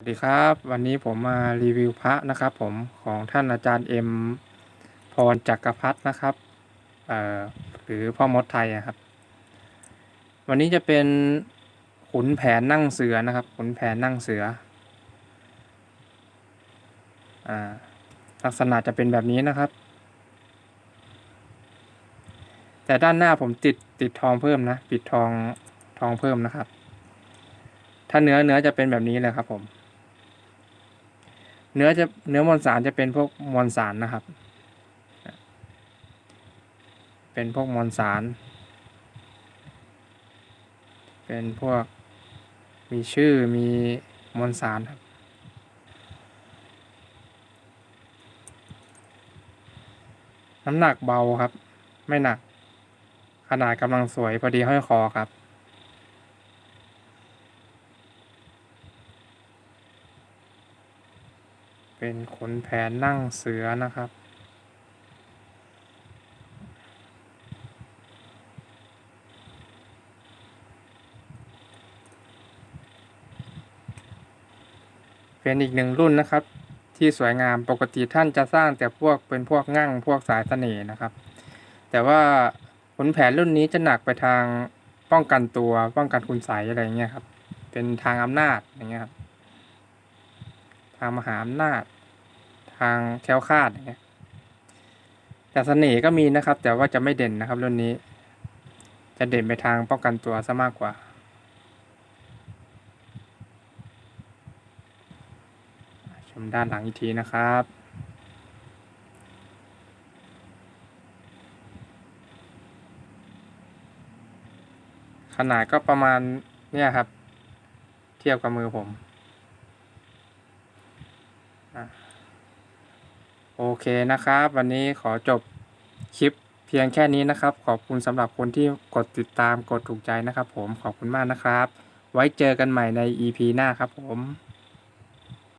สวัสดีครับวันนี้ผมมารีวิวพระนะครับ ผมของท่านอาจารย์เอ็มพรจักรพัฒนะครับหรือพ่อมดไทยครับ วันนี้จะเป็นขุนแผนนั่งเสือนะครับ ขุนแผนนั่งเสืออลักษณะจะเป็นแบบนี้นะครับ แต่ด้านหน้าผมติดติดทองเพิ่มนะ ปิดทองทองเพิ่มนะครับ ถ้าเนื้อเนื้อจะเป็นแบบนี้เลยครับผม เนื้อจะเนื้อมวลสารจะเป็นพวกมวลสารนะครับ เป็นพวกมวลสาร เป็นพวกมีชื่อมีมวลสารครับน้ำหนักเบาครับ ไม่หนัก ขนาดกำลังสวยพอดีห้อยคอครับ เป็นขนแผนนั่งเสือนะครับ เป็นอีกหนึ่งรุ่นนะครับ ที่สวยงามปกติท่านจะสร้างแต่พวกเป็นพวกงั่งพวกสายเสน่ห์นะครับ แต่ว่าขนแผนรุ่นนี้จะหนักไปทางป้องกันตัวป้องกันคุณใสอะไรเงี้ยครับ เป็นทางอำนาจอย่างเงี้ยครับ ทางมหาอำนาจ ทางแคล้วคลาดอย่างเงี้ยแต่เสน่ห์ก็มีนะครับ แต่ว่าจะไม่เด่นนะครับรุ่นนี้ จะเด่นไปทางป้องกันตัวซะมากกว่า ชมด้านหลังอีกทีนะครับขนาดก็ประมาณเนี่ยครับ เทียบกับมือผม โอเคนะครับ วันนี้ขอจบคลิปเพียงแค่นี้นะครับ ขอบคุณสำหรับคนที่กดติดตามกดถูกใจนะครับ ผมขอบคุณมากนะครับ ไว้เจอกันใหม่ใน EP หน้าครับผม